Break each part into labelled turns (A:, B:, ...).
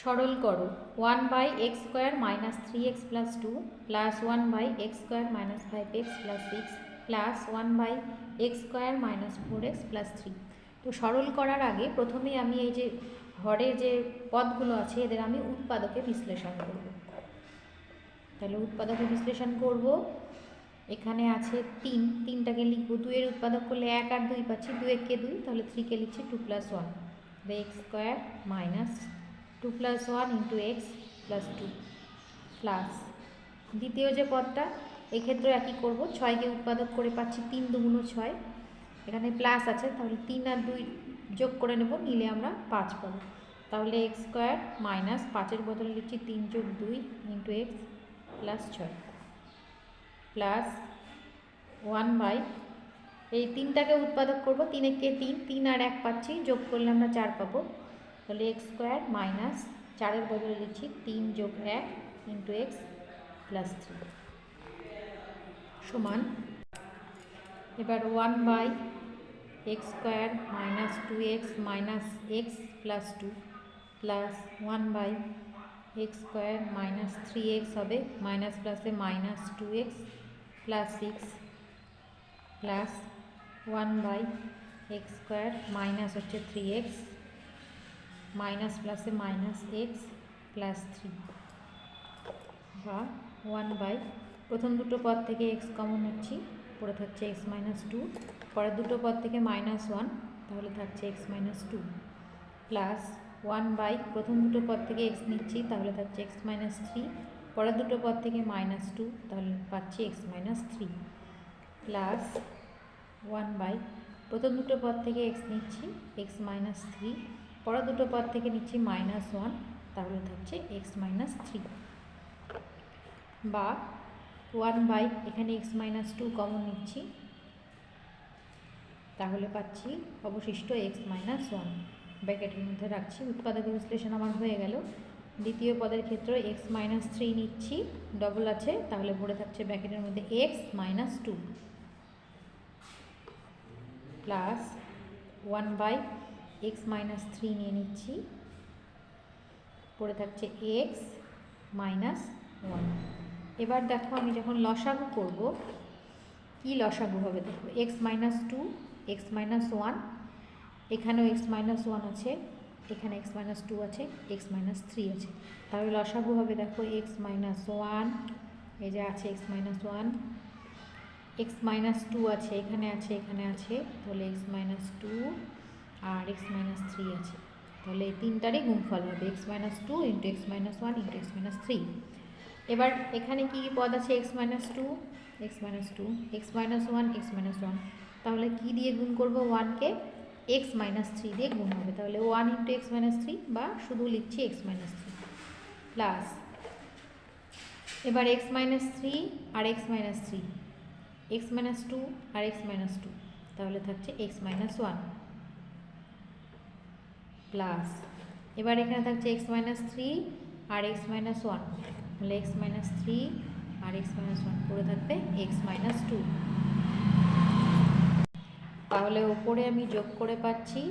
A: সরল করো। One by X square minus three X plus two plus one by X square minus five X plus six plus one by X square minus four X plus three তো সরল করার আগে প্রথমেই আমি এই যে হরের যে পদগুলো আছে, এদের আমি উৎপাদকে বিশ্লেষণ করব। তাহলে উৎপাদকে বিশ্লেষণ করব। এখানে আছে তিন। তিনটাকে লিখব। দুইয়ের উৎপাদক করলে এক আর দুই পাচ্ছি। দুই একে দুই, তাহলে থ্রিকে লিখছি two plus one X square minus two plus one into X plus two plus দ্বিতীয় যে পদটা এক্ষেত্রে একই করব। ছয়কে উৎপাদক করে পাচ্ছি তিন দুগুণ ছয়। এখানে প্লাস আছে, তাহলে তিন আর দুই যোগ করে নেব নিলে আমরা পাঁচ পাবো। তাহলে এক্স স্কোয়ার মাইনাস পাঁচের বদলে লিখছি তিন যোগ দুই ইন্টু এক্স প্লাস ছয়। প্লাস ওয়ান বাই এই তিনটাকে উৎপাদক করব, তিনে কে তিন তিন আর এক পাচ্ছি, যোগ করলে আমরা চার পাবো। তাহলে এক্স স্কোয়ার মাইনাস চারের বদলে লিখছি তিন যোগ এক ইন্টু এক্স প্লাস থ্রি সমান এবার one by X square minus two X minus X plus two plus one by X square minus three X হবে মাইনাস প্লাসে minus two X plus six plus one by X square minus হচ্ছে three x minus প্লাসে minus x plus three বা one by প্রথম দুটো পদ থেকে x common নিচ্ছি পরে থাকছে এক্স মাইনাস টু পরের দুটো পদ থেকে মাইনাস ওয়ান তাহলে থাকছে X minus two plus one by প্রথম দুটো পদ থেকে এক্স নিচ্ছি, তাহলে থাকছে এক্স মাইনাস থ্রি পরের দুটো পদ থেকে মাইনাস টু তাহলে পাচ্ছি X minus three plus one by প্রথম দুটো পদ থেকে এক্স নিচ্ছি এক্স মাইনাস থ্রি পরের দুটো পদ থেকে নিচ্ছি মাইনাস ওয়ান তাহলে থাকছে এক্স মাইনাস থ্রি বা ওয়ান বাই এখানে এক্স মাইনাস টু কমন নিচ্ছি। তাহলে পাচ্ছি অবশিষ্ট এক্স মাইনাস ওয়ান ব্যাকেটের মধ্যে রাখছি উৎপাদক বিশ্লেষণ আমার হয়ে গেল। দ্বিতীয় পদের ক্ষেত্রে এক্স মাইনাস থ্রি নিচ্ছি ডবল আছে, তাহলে পড়ে থাকছে ব্যাকেটের মধ্যে X minus two plus one by X minus three নিয়ে নিচ্ছি পড়ে থাকছে এক্স মাইনাস ওয়ান এবার দেখো আমি যখন লসাগু করব কি লসাগু হবে দেখো X minus two X minus one এখানেও এক্স মাইনাস ওয়ান আছে এখানে এক্স মাইনাস টু আছে এক্স মাইনাস থ্রি আছে তাহলে লসাগু হবে দেখো এক্স মাইনাস ওয়ান এই যে আছে X minus one X minus two আছে এখানে আছে এখানে আছে তাহলে এক্স মাইনাস টু আর এক্স মাইনাস থ্রি আছে তাহলে তিনটারই গুণফল হবে X minus two into X minus one into X minus three এবার এখানে কি কি পদ আছে X minus two X minus two X minus one X minus one তাহলে কী দিয়ে গুণ করব ওয়ানকে এক্স মাইনাস থ্রি দিয়ে গুণ হবে তাহলে one into X minus three বা শুধু লিখছি এক্স মাইনাস থ্রি প্লাস এবার এক্স মাইনাস থ্রি আর X minus three X minus two আর এক্স মাইনাস টু তাহলে থাকছে এক্স মাইনাস ওয়ান প্লাস এবার এখানে থাকছে এক্স মাইনাস থ্রি আর এক্স মাইনাস ওয়ান তাহলে এক্স মাইনাস থ্রি আর এক্স মাইনাস ওয়ান পড়ে থাকবে এক্স মাইনাস টু তাহলে ওপরে আমি যোগ করে পাচ্ছি,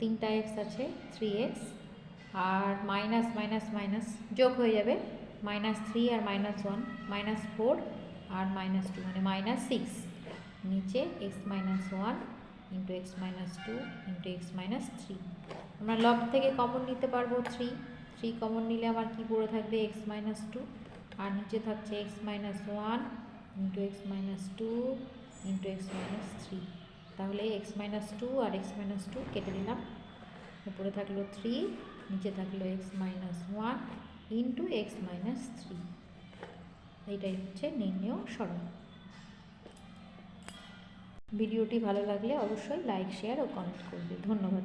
A: তিনটা এক্স আছে থ্রি এক্স আর মাইনাস মাইনাস মাইনাস যোগ হয়ে যাবে মাইনাস থ্রি আর মাইনাস ওয়ান মাইনাস ফোর আর মাইনাস টু মানে মাইনাস সিক্স নিচে X minus one into X minus two into X minus three আমরা লব থেকে কমন নিতে পারব থ্রি থ্রি কমন নিলে আমার কি পড়ে থাকবে এক্স মাইনাস টু আর নিচে থাকছে X minus one into X minus two into X minus three তাহলে এক্স মাইনাস টু আর এক্স মাইনাস টু কেটে দিলাম উপরে থাকল থ্রি নিচে থাকল X minus one into X minus three এইটাই হচ্ছে নির্ণয় সরল ভিডিওটি ভালো লাগলে অবশ্যই লাইক শেয়ার ও কমেন্ট করবে। ধন্যবাদ।